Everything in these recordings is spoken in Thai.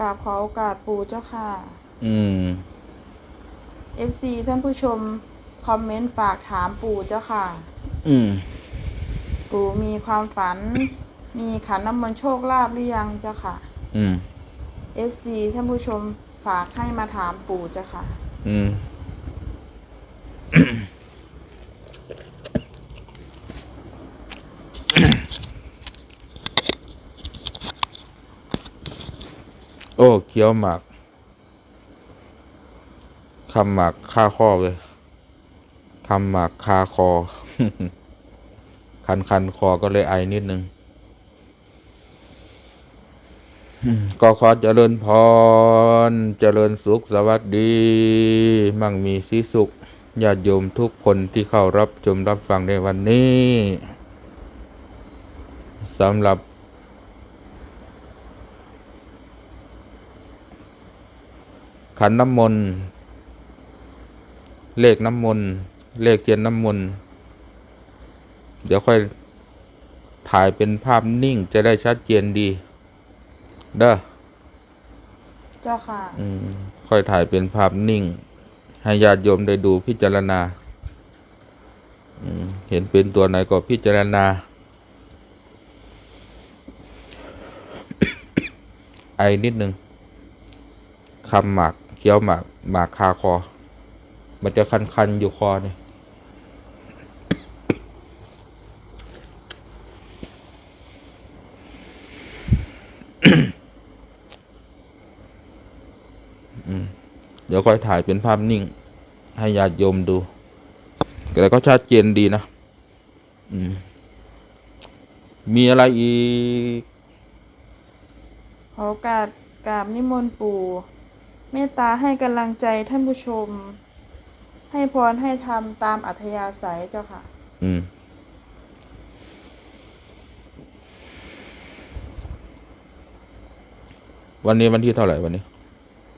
กราบขอโอกาสปู่เจ้าค่ะ อืม FC ท่านผู้ชมคอมเมนต์ฝากถามปู่เจ้าค่ะ อืม ปู่มีความฝัน มีขันน้ำมนต์โชคลาภหรือยังเจ้าค่ะ อืม FC ท่านผู้ชมฝากให้มาถามปู่เจ้าค่ะ อืม โอ้เคี้ยวหมากคำหมากคาคอเลยคำหมากคาคอ คันคันคอก็เลยไอนิดนึงก็ขอเจริญพร เจริญสุขสวัสดี มั่งมีสีสุขญาติโยมทุกคนที่เข้ารับชมรับฟังในวันนี้สำหรับ ขันน้ำมนต์ เลขน้ำมนต์ เลขเทียนน้ำมนต์ เดี๋ยวค่อยถ่ายเป็นภาพนิ่งจะได้ชัดเจนดี เด้อ เจ้าค่ะ อืม ค่อยถ่ายเป็นภาพนิ่ง ให้ญาติโยมได้ดูพิจารณา อืม เห็นเป็นตัวไหนก็พิจารณา ไอนิดนึงคำหมาก เคี้ยวหมากหมากคาคอ มันจะคันๆอยู่คอเนี่ยเดี๋ยวค่อยถ่ายเป็นภาพนิ่ง ให้ญาติโยมดู แต่ก็ชัดเจนดีนะมมีอะไรอีก ขอโอกาสกราบนิมนต์ปู่ เมตตาให้กำลังใจท่านผู้ชม ให้พรให้ทำตามอัธยาศัยเจ้าค่ะ อืม วันนี้วันที่เท่าไหร่วันนี้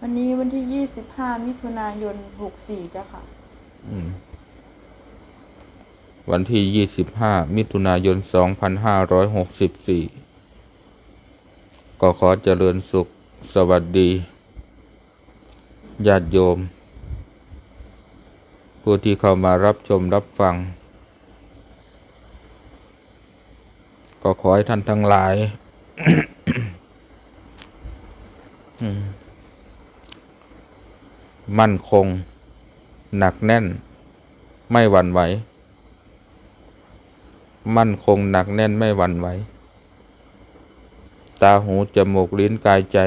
วันนี้วันที่25มิถุนายน64เจ้าค่ะ อืม วันที่ยี่สิบห้ามิถุนายนสองพันห้าร้อยหกสิบสี่ก็ขอเจริญสุขสวัสดี ญาติโยม ผู้ที่เข้ามารับชมรับฟัง ก็ขอให้ท่านทั้งหลาย มั่นคง หนักแน่น ไม่หวั่นไหว มั่นคงหนักแน่นไม่หวั่นไหว ตาหูจมูกลิ้นกายใจ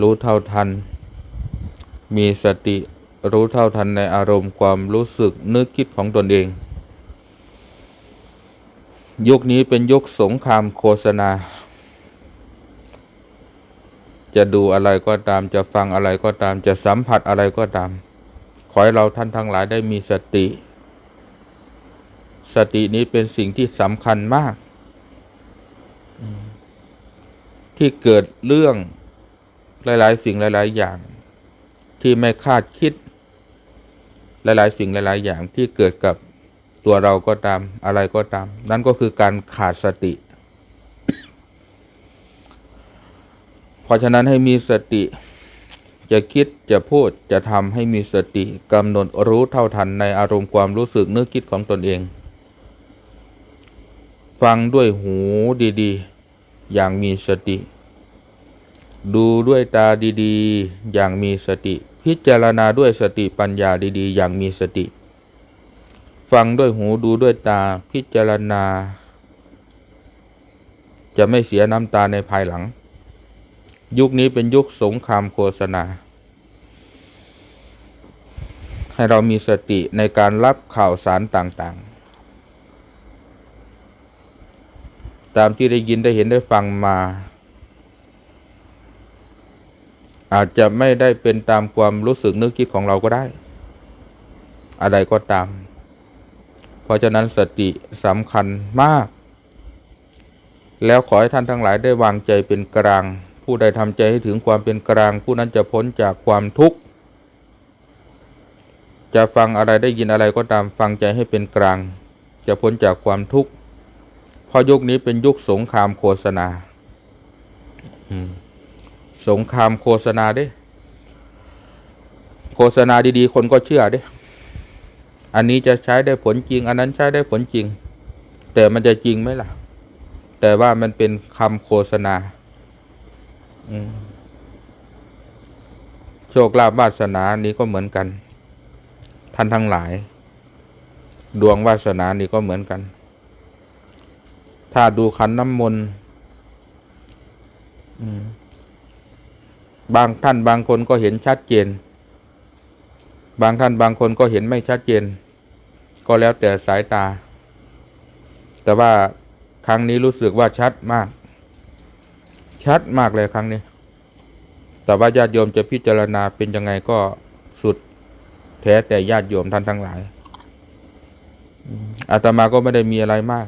รู้เท่าทัน มีสติรู้เท่าทันในอารมณ์ความรู้สึกนึกคิดของตนเอง ยุคนี้เป็นยุคสงครามโฆษณา จะดูอะไรก็ตามจะฟังอะไรก็ตามจะสัมผัสอะไรก็ตาม ขอให้เราท่านทั้งหลายได้มีสติ สตินี้เป็นสิ่งที่สำคัญมาก ที่เกิดเรื่องหลาย ๆ สิ่งหลาย ๆ อย่าง ที่ไม่คาดคิด หลายๆ สิ่งหลาย ๆ อย่างที่เกิดกับตัวเราก็ตามอะไรก็ตาม นั่นก็คือการขาดสติ เพราะฉะนั้นให้มีสติ จะคิดจะพูดจะทำให้มีสติกำหนดรู้เท่าทันในอารมณ์ความรู้สึกนึกคิดของตนเอง ฟังด้วยหูดี ๆ อย่างมีสติ ดูด้วยตาดีๆ อย่างมีสติ พิจารณาด้วยสติปัญญาดีๆ อย่างมีสติ ฟังด้วยหูดูด้วยตาพิจารณา จะไม่เสียน้ำตาในภายหลัง ยุคนี้เป็นยุคสงครามโฆษณา ให้เรามีสติในการรับข่าวสารต่างๆ ตามที่ได้ยินได้เห็นได้ฟังมา อาจจะไม่ได้เป็นตามความรู้สึกนึกคิดของเราก็ได้ อะไรก็ตาม เพราะฉะนั้นสติสำคัญมาก แล้วขอให้ท่านทั้งหลายได้วางใจเป็นกลาง ผู้ใดทำใจให้ถึงความเป็นกลาง ผู้นั้นจะพ้นจากความทุกข์ จะฟังอะไรได้ยินอะไรก็ตามฟังใจให้เป็นกลาง จะพ้นจากความทุกข์เพราะยุคนี้เป็นยุคสงครามโฆษณา อืม สงครามโฆษณาด้โฆษณาดีๆ คนก็เชื่อด้อันนี้จะใช้ได้ผลจริง อันนั้นใช้ได้ผลจริง แต่มันจะจริงไหมล่ะ แต่ว่ามันเป็นคำโฆษณาโชคลาภวาสนานี้ก็เหมือนกัน ท่านทั้งหลาย ดวงวาสนานี้ก็เหมือนกัน ถ้าดูขันน้ำมนต์ บางท่านบางคนก็เห็นชัดเจน บางท่านบางคนก็เห็นไม่ชัดเจน ก็แล้วแต่สายตา แต่ว่าครั้งนี้รู้สึกว่าชัดมาก ชัดมากเลยครั้งนี้ แต่ว่าญาติโยมจะพิจารณาเป็นยังไงก็สุดแท้แต่ญาติโยมท่านทั้งหลายอาตมาก็ไม่ได้มีอะไรมาก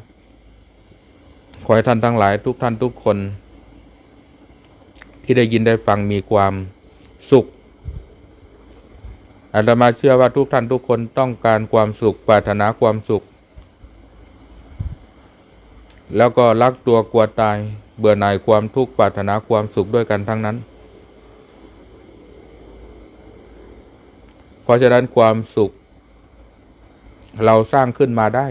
ขอให้ท่านทั้งหลาย ทุกท่านทุกคน ที่ได้ยินได้ฟังมีความสุขอาตมาเชื่อว่าทุกท่านทุกคนต้องการความสุขปรารถนาความสุข แล้วก็รักตัวกลัวตาย เบื่อหน่ายความทุกข์ปรารถนาความสุขด้วยกันทั้งนั้น เพราะฉะนั้นความสุข เราสร้างขึ้นมาได้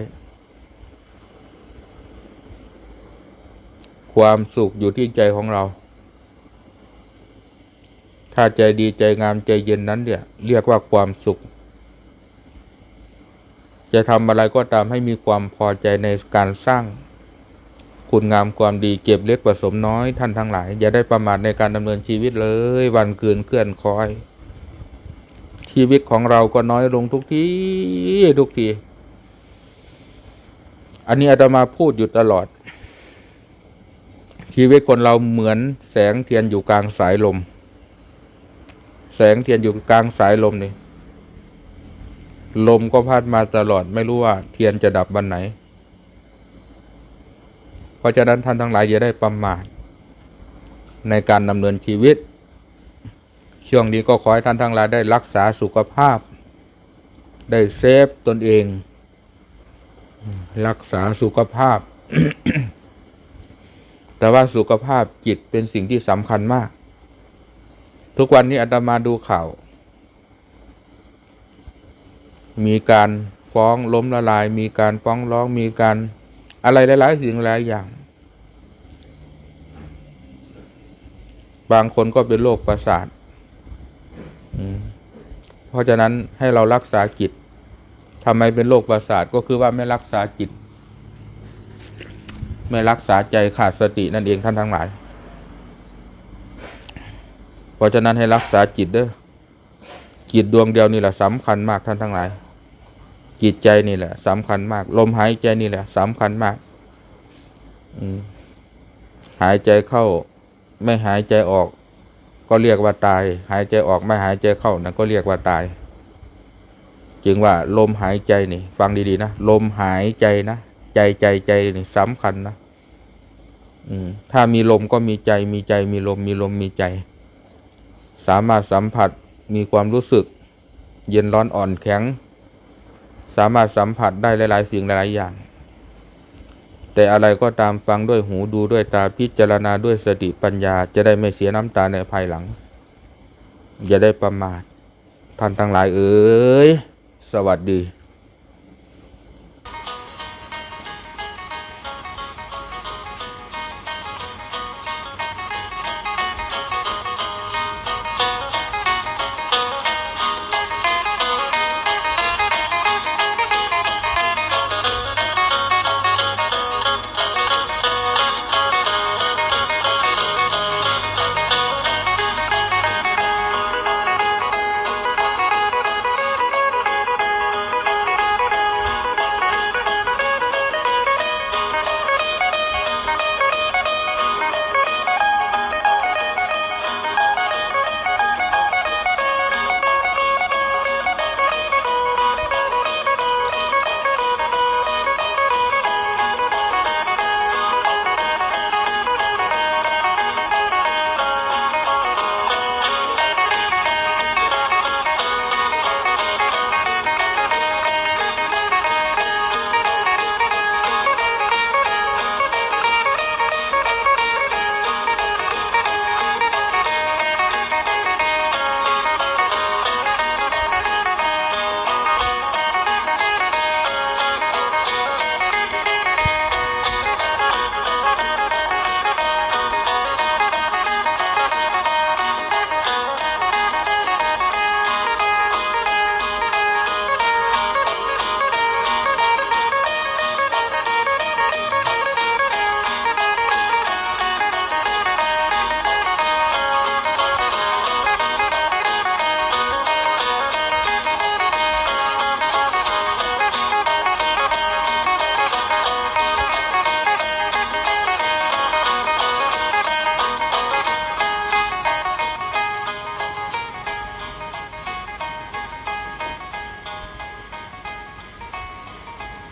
ความสุขอยู่ที่ใจของเรา ถ้าใจดีใจงามใจเย็นนั้นเนี่ยเรียกว่าความสุข จะทำอะไรก็ตามให้มีความพอใจในการสร้าง คุณงามความดีเก็บเล็กผสมน้อยท่านทั้งหลาย อย่าได้ประมาทในการดำเนินชีวิตเลย วันคืนเคลื่อนคอย ชีวิตของเราก็น้อยลงทุกทีทุกทีอันนี้อาตมาพูดอยู่ตลอด ชีวิตคนเราเหมือนแสงเทียนอยู่กลางสายลม สงเทียนอยู่กลางสายลมนี่ลมก็พัดมาตลอดไม่รู้ว่าเทียนจะดับวันไหน เพราะฉะนั้นท่านทั้งหลายอย่าได้ประมาทในการดำเนินชีวิต ช่วงนี้ก็ขอให้ท่านทั้งหลายได้รักษาสุขภาพ ได้เซฟตนเอง รักษาสุขภาพ แต่ว่าสุขภาพจิตเป็นสิ่งที่สำคัญมาก ทุกวันนี้อาตมาดูข่าว มีการฟ้องล้มละลาย มีการฟ้องร้องมีการอะไรหลายๆสิ่งหลายอย่าง บางคนก็เป็นโรคประสาทเพราะฉะนั้นให้เรารักษาจิตทำไมเป็นโรคประสาทก็คือว่าไม่รักษาจิต ไม่รักษาใจขาดสตินั่นเองท่านทั้งหลาย เพราะฉะนั้นให้รักษาจิตเด้อจิตดวงเดียวนี่แหละสำคัญมากท่านทั้งหลาย จิตใจนี่แหละสำคัญมาก ลมหายใจนี่แหละสำคัญมากอืมหายใจเข้า ไม่หายใจออก ก็เรียกว่าตาย หายใจออกไม่หายใจเข้านั่นก็เรียกว่าตาย จึงว่าลมหายใจนี่ ฟังดีๆนะลมหายใจนะใจใจใจนี่สำคัญนะอืมถ้ามีลมก็มีใจมีใจมีลมมีลมมีใจ สามารถสัมผัสมีความรู้สึก เย็นร้อนอ่อนแข็ง สามารถสัมผัสได้หลาย ๆ สิ่งหลาย ๆ อย่าง แต่อะไรก็ตามฟังด้วยหูดูด้วยตาพิจารณาด้วยสติปัญญาจะได้ไม่เสียน้ำตาในภายหลัง อย่าได้ประมาทท่านทั้งหลายเอ๋ยสวัสดี